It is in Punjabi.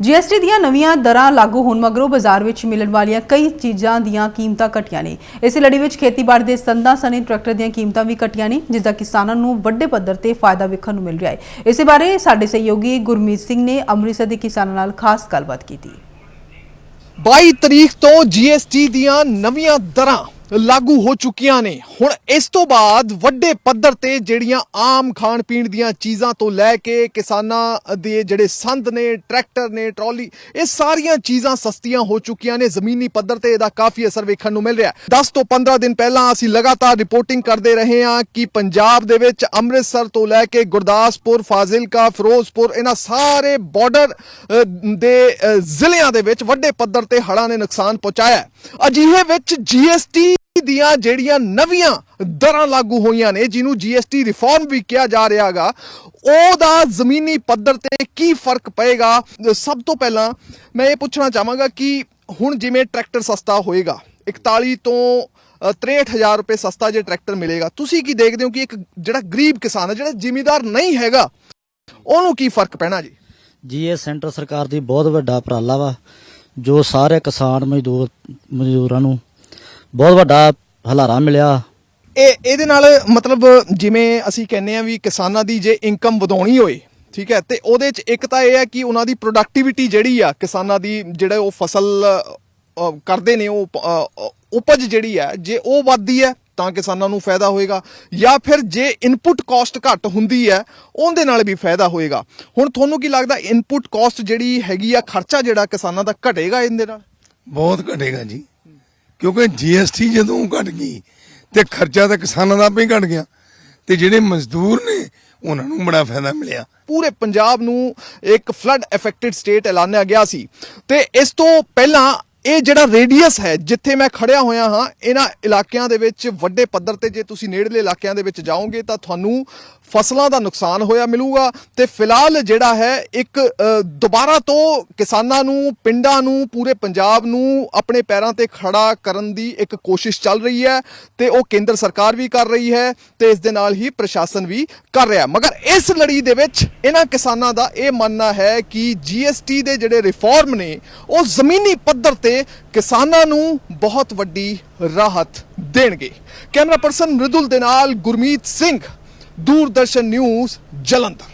ਜੀਐਸਟੀ ਦੀਆਂ ਨਵੀਆਂ ਦਰਾਂ ਲਾਗੂ ਹੋਣ ਮਗਰੋਂ ਬਾਜ਼ਾਰ ਵਿੱਚ ਮਿਲਣ ਵਾਲੀਆਂ ਕਈ ਚੀਜ਼ਾਂ ਦੀਆਂ ਕੀਮਤਾਂ ਘਟੀਆਂ ਨੇ। ਇਸੇ ਲੜੀ ਵਿੱਚ ਖੇਤੀਬਾੜੀ ਦੇ ਸੰਦਾਂ ਸਣੇ ਟਰੈਕਟਰ ਦੀਆਂ ਕੀਮਤਾਂ ਵੀ ਘਟੀਆਂ ਨੇ, ਜਿਸ ਦਾ ਕਿਸਾਨਾਂ ਨੂੰ ਵੱਡੇ ਪੱਧਰ ਤੇ ਫਾਇਦਾ ਵੇਖਣ ਨੂੰ ਮਿਲ ਰਿਹਾ ਹੈ। ਇਸੇ ਬਾਰੇ ਸਾਡੇ ਸਹਿਯੋਗੀ ਗੁਰਮੀਤ ਸਿੰਘ ਨੇ ਅੰਮ੍ਰਿਤਸਰ ਦੇ ਕਿਸਾਨਾਂ ਨਾਲ ਖਾਸ ਗੱਲਬਾਤ ਕੀਤੀ। 22 ਤਰੀਕ ਤੋਂ ਜੀਐਸਟੀ ਦੀਆਂ ਨਵੀਆਂ ਦਰਾਂ ਲਾਗੂ ਹੋ ਚੁੱਕੀਆਂ ਨੇ। ਹੁਣ ਇਸ ਤੋਂ ਬਾਅਦ ਵੱਡੇ ਪੱਧਰ ਤੇ ਜਿਹੜੀਆਂ ਆਮ ਖਾਣ ਪੀਣ ਦੀਆਂ ਚੀਜ਼ਾਂ ਤੋਂ ਲੈ ਕੇ ਕਿਸਾਨਾਂ ਦੇ ਜਿਹੜੇ ਸੰਦ ਨੇ, ਟਰੈਕਟਰ ਨੇ, ਟਰਾਲੀ, ਇਹ ਸਾਰੀਆਂ ਚੀਜ਼ਾਂ ਸਸਤੀਆਂ ਹੋ ਚੁੱਕੀਆਂ ਨੇ। ਜ਼ਮੀਨੀ ਪੱਧਰ ਤੇ ਇਹਦਾ ਕਾਫੀ ਅਸਰ ਵੇਖਣ ਨੂੰ ਮਿਲ ਰਿਹਾ। ਹੈ 10 ਤੋਂ 15 ਦਿਨ ਪਹਿਲਾਂ ਅਸੀਂ ਲਗਾਤਾਰ ਰਿਪੋਰਟਿੰਗ ਕਰਦੇ ਰਹੇ ਹਾਂ ਕਿ ਪੰਜਾਬ ਦੇ ਵਿੱਚ ਅੰਮ੍ਰਿਤਸਰ ਤੋਂ ਲੈ ਕੇ ਗੁਰਦਾਸਪੁਰ, ਫਾਜ਼ਿਲਕਾ, ਫਿਰੋਜ਼ਪੁਰ, ਇਹਨਾਂ ਸਾਰੇ ਬਾਰਡਰ ਦੇ ਜ਼ਿਲ੍ਹਿਆਂ ਦੇ ਵਿੱਚ ਵੱਡੇ ਪੱਧਰ ਤੇ ਹੜ੍ਹਾਂ ਨੇ ਨੁਕਸਾਨ ਪਹੁੰਚਾਇਆ ਅਜਿਹੇ ਵਿੱਚ ਜੀਐਸਟੀ ਦੀਆਂ ਜਿਹੜੀਆਂ ਨਵੀਆਂ ਦਰਾਂ ਲਾਗੂ ਹੋਈਆਂ ਨੇ ਜਿਹਨੂੰ ਜੀਐਸਟੀ ਰਿਫਾਰਮ ਵੀ ਕਿਹਾ ਜਾ ਰਿਹਾਗਾ ਉਹਦਾ ਜ਼ਮੀਨੀ ਪੱਧਰ ਤੇ ਕੀ ਫ਼ਰਕ ਪਏਗਾ? ਸਭ ਤੋਂ ਪਹਿਲਾਂ ਮੈਂ ਇਹ ਪੁੱਛਣਾ ਚਾਹਾਂਗਾ ਕਿ ਹੁਣ ਜਿਵੇਂ ਟਰੈਕਟਰ ਸਸਤਾ ਹੋਏਗਾ 41 ਤੋਂ ਅ, 63000 ਰੁਪਏ ਸਸਤਾ ਜੇ ਟਰੈਕਟਰ ਮਿਲੇਗਾ ਤੁਸੀਂ ਕੀ ਦੇਖਦੇ ਹੋ ਕਿ ਇੱਕ ਜਿਹੜਾ ਗਰੀਬ ਕਿਸਾਨ ਹੈ ਜਿਹੜਾ ਜ਼ਿਮੀਦਾਰ ਨਹੀਂ ਹੈਗਾ ਉਹਨੂੰ ਕੀ ਫ਼ਰਕ ਪੈਣਾ ਜੀ? ਜੀ ਇਹ ਸੈਂਟਰ ਸਰਕਾਰ ਦੀ ਬਹੁਤ ਵੱਡਾ ਉਪਰਾਲਾ ਵਾ ਜੋ ਸਾਰੇ ਕਿਸਾਨ ਮਜ਼ਦੂਰ ਮਜ਼ਦੂਰਾਂ ਨੂੰ ਬਹੁਤ ਵੱਡਾ ਹਲਾਰਾ ਮਿਲਿਆ। ਇਹ ਇਹਦੇ ਨਾਲ ਮਤਲਬ ਜਿਵੇਂ ਅਸੀਂ ਕਹਿੰਦੇ ਆ ਵੀ ਕਿਸਾਨਾਂ ਦੀ ਜੇ ਇਨਕਮ ਵਧਾਉਣੀ ਹੋਏ ਠੀਕ ਹੈ ਤੇ ਉਹਦੇ ਚ ਇੱਕ ਤਾਂ ਇਹ ਹੈ ਕਿ ਉਹਨਾਂ ਦੀ ਪ੍ਰੋਡਕਟਿਵਿਟੀ ਜਿਹੜੀ ਆ ਕਿਸਾਨਾਂ ਦੀ ਜਿਹੜੇ ਉਹ ਫਸਲ ਕਰਦੇ ਨੇ ਉਹ ਉਪਜ ਜਿਹੜੀ ਹੈ ਜੇ ਉਹ ਵੱਧਦੀ ਹੈ ਤਾਂ ਕਿਸਾਨਾਂ ਨੂੰ ਫਾਇਦਾ ਹੋਏਗਾ। ਜਾਂ ਫਿਰ ਜੇ ਇਨਪੁਟ ਕਾਸਟ ਘੱਟ ਹੁੰਦੀ ਹੈ ਉਹਦੇ ਨਾਲ ਵੀ ਫਾਇਦਾ ਹੋਏਗਾ। ਹੁਣ ਤੁਹਾਨੂੰ ਕੀ ਲੱਗਦਾ ਇਨਪੁਟ ਕਾਸਟ ਜਿਹੜੀ ਹੈਗੀ ਆ ਖਰਚਾ ਜਿਹੜਾ ਕਿਸਾਨਾਂ ਦਾ ਘਟੇਗਾ ਇਹਦੇ ਨਾਲ? ਬਹੁਤ ਘਟੇਗਾ ਜੀ। ਕਿਉਂਕਿ ਜੀਐਸਟੀ ਜਦੋਂ ਘਟ ਗਈ ਤੇ ਖਰਚਾ ਤਾਂ ਕਿਸਾਨਾਂ ਦਾ ਆਪੇ ਘਟ ਗਿਆ ਤੇ ਜਿਹੜੇ ਮਜ਼ਦੂਰ ਨੇ, ਉਹਨਾਂ ਨੂੰ ਬੜਾ ਫਾਇਦਾ ਮਿਲਿਆ। ਪੂਰੇ ਪੰਜਾਬ ਨੂੰ ਇੱਕ ਫਲੱਡ ਅਫੈਕਟਡ ਸਟੇਟ ਐਲਾਨਿਆ ਗਿਆ ਸੀ। ਤੇ ਇਸ ਤੋਂ ਪਹਿਲਾਂ ਇਹ ਜਿਹੜਾ ਰੇਡੀਅਸ ਹੈ, ਜਿੱਥੇ ਮੈਂ ਖੜਿਆ ਹੋਇਆ ਹਾਂ, ਇਹਨਾਂ ਇਲਾਕਿਆਂ ਦੇ ਵਿੱਚ ਵੱਡੇ ਪੱਧਰ ਤੇ ਜੇ ਤੁਸੀਂ ਨੇੜਲੇ ਇਲਾਕਿਆਂ ਦੇ ਵਿੱਚ ਜਾਓਗੇ ਤਾਂ ਤੁਹਾਨੂੰ ਫਸਲਾਂ ਦਾ ਨੁਕਸਾਨ ਹੋਇਆ ਮਿਲੂਗਾ ਤੇ ਫਿਲਹਾਲ ਜਿਹੜਾ ਹੈ ਇੱਕ ਦੁਬਾਰਾ ਤੋਂ ਕਿਸਾਨਾਂ ਨੂੰ, ਪਿੰਡਾਂ ਨੂੰ, ਪੂਰੇ ਪੰਜਾਬ ਨੂੰ ਆਪਣੇ ਪੈਰਾਂ ਤੇ ਖੜਾ ਕਰਨ ਦੀ ਇੱਕ ਕੋਸ਼ਿਸ਼ ਚੱਲ ਰਹੀ ਹੈ ਤੇ ਉਹ ਕੇਂਦਰ ਸਰਕਾਰ ਵੀ ਕਰ ਰਹੀ ਹੈ ਤੇ ਇਸ ਦੇ ਨਾਲ ਹੀ ਪ੍ਰਸ਼ਾਸਨ ਵੀ ਕਰ ਰਿਹਾ ਮਗਰ ਇਸ ਲੜੀ ਦੇ ਵਿੱਚ ਇਹਨਾਂ ਕਿਸਾਨਾਂ ਦਾ ਇਹ ਮੰਨਣਾ ਹੈ ਕਿ ਜੀਐਸਟੀ ਦੇ ਜਿਹੜੇ ਰਿਫਾਰਮ ਨੇ, ਉਹ ਜ਼ਮੀਨੀ ਪੱਧਰ ਤੇ ਕਿਸਾਨਾਂ ਨੂੰ ਬਹੁਤ ਵੱਡੀ ਰਾਹਤ ਦੇਣਗੇ। ਕੈਮਰਾ ਪਰਸਨ ਮ੍ਰਿਦੁਲ ਦੇ ਨਾਲ ਗੁਰਮੀਤ ਸਿੰਘ। ਦੂਰਦਰਸ਼ਨ ਨਿਊਜ਼ ਜਲੰਧਰ